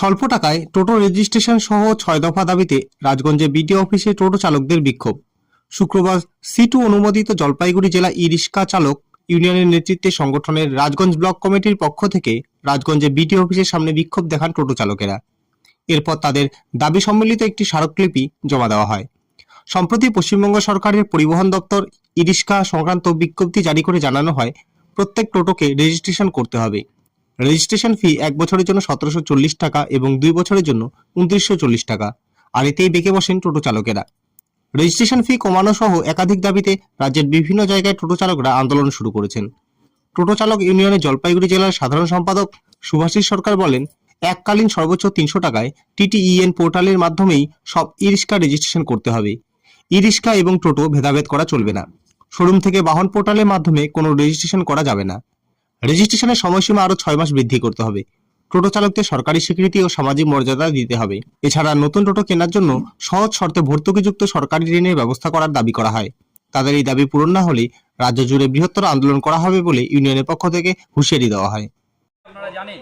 স্বল্প টাকায় টোটো রেজিস্ট্রেশন সহ ছয় দফা দাবিতে রাজগঞ্জে বিডিও অফিসে টোটো চালকদের বিক্ষোভ। শুক্রবার সিটু অনুমোদিত জলপাইগুড়ি জেলা ই রিক্সা চালক ইউনিয়নের নেতৃত্বে সংগঠনের রাজগঞ্জ ব্লক কমিটির পক্ষ থেকে রাজগঞ্জে বিডিও অফিসের সামনে বিক্ষোভ দেখান টোটো চালকেরা। এরপর তাদের দাবি সম্মিলিত একটি স্মারকলিপি জমা দেওয়া হয়। সম্প্রতি পশ্চিমবঙ্গ সরকারের পরিবহন দপ্তর ইরিস্কা সংক্রান্ত বিজ্ঞপ্তি জারি করে জানানো হয়, প্রত্যেক টোটোকে রেজিস্ট্রেশন করতে হবে। রেজিস্ট্রেশন ফি এক বছরের জন্য সতেরোশো চল্লিশ টাকা এবং দুই বছরের জন্য উনত্রিশশো চল্লিশ টাকা। আর এতেই বেঁকে বসেন টোটো চালকেরা। রেজিস্ট্রেশন ফি কমানো সহ একাধিক দাবিতে রাজ্যের বিভিন্ন জায়গায় টোটো চালকরা আন্দোলন শুরু করেছেন। টোটো চালক ইউনিয়নের জলপাইগুড়ি জেলার সাধারণ সম্পাদক সুভাষিস সরকার বলেন, এককালীন সর্বোচ্চ তিনশো টাকায় টিটিইএন পোর্টালের মাধ্যমেই সব ই রিক্সা রেজিস্ট্রেশন করতে হবে। ই রিক্সা এবং টোটো ভেদাভেদ করা চলবে না। শোরুম থেকে বাহন পোর্টালের মাধ্যমে কোনো রেজিস্ট্রেশন করা যাবে না। রেজিস্ট্রেশনের সময়সীমা আরও ছয় মাস বৃদ্ধি করতে হবে। টোটো চালকদের সরকারি স্বীকৃতি ও সামাজিক মর্যাদা দিতে হবে। এছাড়া নতুন টোটো কেনার জন্য সহজ শর্তে ভর্তুকিযুক্ত সরকারি ঋণের ব্যবস্থা করার দাবি করা হয়। তাদের এই দাবি পূরণ না হলে রাজ্য জুড়ে বৃহত্তর আন্দোলন করা হবে বলে ইউনিয়নের পক্ষ থেকে হুঁশিয়ারি দেওয়া হয়। আপনারা জানেন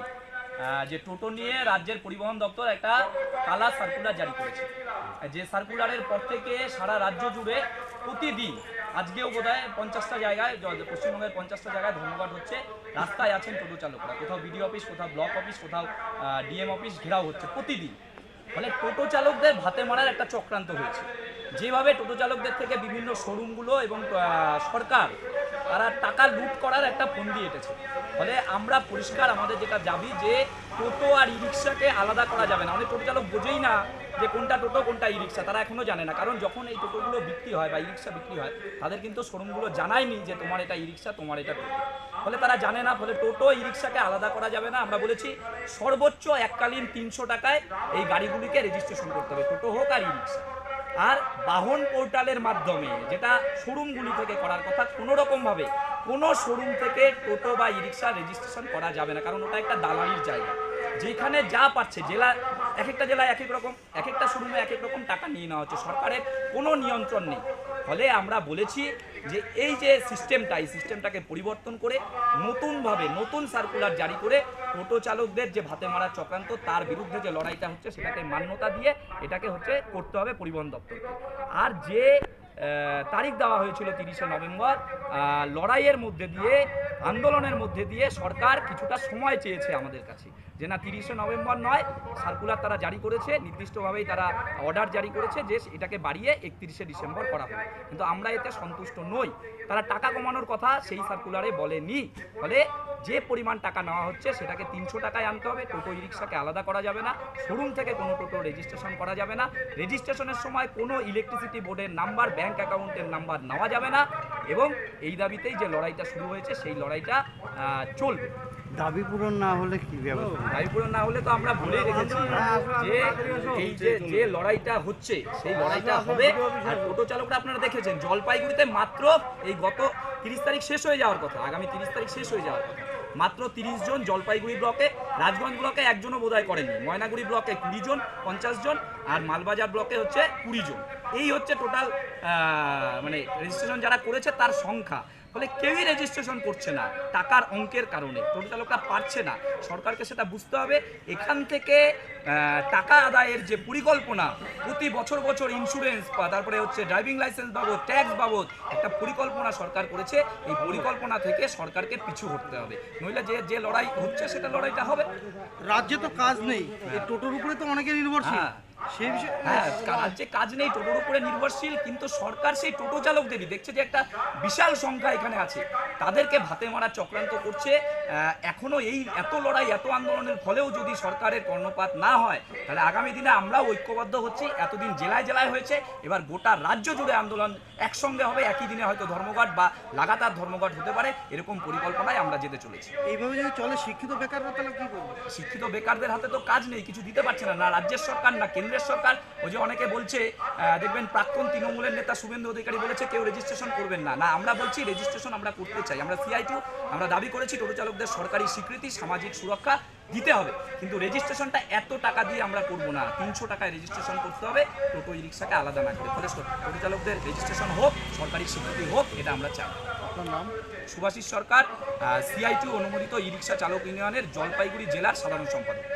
যে টোটো নিয়ে রাজ্যের পরিবহন দপ্তর একটা কালা সার্কুলার জারি করেছে। যে সার্কুলারের পর থেকে সারা রাজ্য জুড়ে প্রতিদিন, আজকেও বোধ হয় পঞ্চাশটা জায়গায় পশ্চিমবঙ্গের পঞ্চাশটা জায়গায় ধর্মঘট হচ্ছে। রাস্তায় আছেন টোটো চালকরা। কোথাও বিডিও অফিস কোথাও ব্লক অফিস কোথাও ডিএম অফিস ঘেরাও হচ্ছে প্রতিদিন। ফলে টোটো চালকদের ভাতে মারার একটা চক্রান্ত হয়েছে। যেভাবে টোটো চালকদের থেকে বিভিন্ন শোরুমগুলো এবং সরকার তারা টাকা লুট করার একটা ফন্দি এঁটেছে। ফলে আমরা পরিষ্কার আমাদের যেটা দাবি যে টোটো আর ই রিক্সাকে আলাদা করা যাবে না। অনেক টোটো চালক বোঝেই না যে কোনটা টোটো, কোনটা ই রিক্সা তারা এখনও জানে না। কারণ যখন এই টোটোগুলো বিক্রি হয় বা ই রিক্সা বিক্রি হয়, তাদের কিন্তু শোরুমগুলো জানায়নি যে তোমার এটা ই রিক্সা তোমার এটা টোটো। ফলে তারা জানে না। ফলে টোটো ই রিক্সাকে আলাদা করা যাবে না। আমরা বলেছি সর্বোচ্চ এককালীন তিনশো টাকায় এই গাড়িগুলিকে রেজিস্ট্রেশন করতে হবে। টোটো হোক আর ই রিক্সা আর বাহন পোর্টালের মাধ্যমে যেটা শোরুমগুলি থেকে করার কথা কোনো রকমভাবে কোনো শোরুম থেকে টোটো বা ই রিক্সা রেজিস্ট্রেশন করা যাবে না, কারণ ওটা একটা দালালির জায়গা। যেখানে যা পাচ্ছে জেলা এক একটা জেলায় এক এক রকম এক একটা শোরুমে এক এক রকম টাকা নিয়ে নেওয়া হচ্ছে, সরকারের কোনো নিয়ন্ত্রণ নেই। ফলে আমরা বলেছি যে এই যে সিস্টেমটা এই সিস্টেমটাকে পরিবর্তন করে নতুনভাবে নতুন সার্কুলার জারি করে টোটো চালকদের যে ভাতে মারার চক্রান্ত, তার বিরুদ্ধে যে লড়াইটা হচ্ছে, সেটাকে মান্যতা দিয়ে এটাকে হচ্ছে করতে হবে পরিবহন দপ্তরকে। আর যে তারিখ দেওয়া হয়েছিল তিরিশে নভেম্বর লড়াইয়ের মধ্যে দিয়ে, আন্দোলনের মধ্যে দিয়ে সরকার কিছুটা সময় চেয়েছে আমাদের কাছে। যে না তিরিশে নভেম্বর নয় সার্কুলার তারা জারি করেছে, নির্দিষ্টভাবেই তারা অর্ডার জারি করেছে যে এটাকে বাড়িয়ে একত্রিশে ডিসেম্বর করা হবে। কিন্তু আমরা এতে সন্তুষ্ট নই। তারা টাকা কমানোর কথা সেই সার্কুলারে বলেনি। ফলে যে পরিমাণ টাকা নেওয়া হচ্ছে সেটাকে তিনশো টাকায় আনতে হবে। টোটো ই রিক্সাকে আলাদা করা যাবে না। শোরুম থেকে কোনো টোটো রেজিস্ট্রেশন করা যাবে না। রেজিস্ট্রেশনের সময় কোনো ইলেকট্রিসিটি বোর্ডের নাম্বার ব্যাংক অ্যাকাউন্টের নাম্বার নেওয়া যাবে না। এবং এই দাবিতেই যে লড়াইটা শুরু হয়েছে, সেই লড়াইটা চলবে। দাবি পূরণ না হলে কি ব্যবস্থা? দাবি পূরণ না হলে তো আমরা বলেই রেখেছি যে এই যে যে লড়াইটা হচ্ছে, সেই লড়াইটা হবে। আর টোটো চালকরা আপনারা দেখেছেন, জলপাইগুড়িতে মাত্র এই গত তিরিশ তারিখ শেষ হয়ে যাওয়ার কথা, আগামী তিরিশ তারিখ শেষ হয়ে যাওয়ার কথা। মাত্র তিরিশ জন জলপাইগুড়ি ব্লকে, রাজগঞ্জ ব্লকে একজনও বোধহয় করেনি ময়নাগুড়ি ব্লকে কুড়ি জন, পঞ্চাশ জন, আর মালবাজার ব্লকে হচ্ছে কুড়ি জন। এই হচ্ছে টোটাল মানে রেজিস্ট্রেশন যারা করেছে তার সংখ্যা। ফলে কেউই রেজিস্ট্রেশন করছে না টাকার অঙ্কের কারণে। টোটো চালকরা পারছে না। সরকারকে সেটা বুঝতে হবে। এখান থেকে টাকা আদায়ের যে পরিকল্পনা প্রতি বছর বছর ইন্স্যুরেন্স বা তারপরে হচ্ছে ড্রাইভিং লাইসেন্স বাবদ ট্যাক্স বাবদ একটা পরিকল্পনা সরকার করেছে। এই পরিকল্পনা থেকে সরকারকে পিছু হটতে হবে। নইলে যে যে লড়াই হচ্ছে সেটা লড়াইটা হবে। রাজ্যে তো কাজ নেই। টোটোর উপরে তো অনেকে নির্ভরশীল। হ্যাঁ। সেই বিষয়ে হ্যাঁ রাজ্যে কাজ নেই টোটোর উপরে নির্ভরশীল কিন্তু সরকার সেই টোটো চালকদেরই। দেখছে যে একটা বিশাল সংখ্যা এখানে আছে। তাদেরকে ভাতে মারা চক্রান্ত করছে। এখনও এই এত লড়াই এত আন্দোলনের ফলেও যদি সরকারের কর্ণপাত না হয় তাহলে আগামী দিনে আমরাও ঐক্যবদ্ধ হচ্ছি। এতদিন জেলায় জেলায় হয়েছে। এবার গোটা রাজ্য জুড়ে আন্দোলন একসঙ্গে হবে। একই দিনে হয়তো ধর্মঘট বা লাগাতার ধর্মঘট হতে পারে। এরকম পরিকল্পনায় আমরা যেতে চলেছি। এইভাবে যদি চলে শিক্ষিত বেকাররা তাহলে কি করবে? শিক্ষিত বেকারদের হাতে তো কাজ নেই কিছু দিতে পারছে না। না রাজ্যের সরকার না কেন্দ্রের সরকার ওই যে অনেকে বলছে দেখবেন প্রাক্তন তৃণমূলের নেতা শুভেন্দু অধিকারী বলেছে কেউ রেজিস্ট্রেশন করবেন না। না আমরা বলছি রেজিস্ট্রেশন আমরা করতে চাই। আমরা সিআইটু আমরা দাবি করেছি টোটো চালকদের সরকারি স্বীকৃতি সামাজিক সুরক্ষা দিতে হবে। কিন্তু রেজিস্ট্রেশনটা এত টাকা দিয়ে আমরা করব না। তিনশো টাকায় রেজিস্ট্রেশন করতে হবে টোটো ই রিক্সাকে আলাদা না করে। ফলে টোটো চালকদের রেজিস্ট্রেশন হোক সরকারি স্বীকৃতি হোক এটা আমরা চাই। আপনার নাম? সুভাষিস সরকার সিআইটু অনুমোদিত ই রিক্সা চালক ইউনিয়নের জলপাইগুড়ি জেলার সাধারণ সম্পাদক।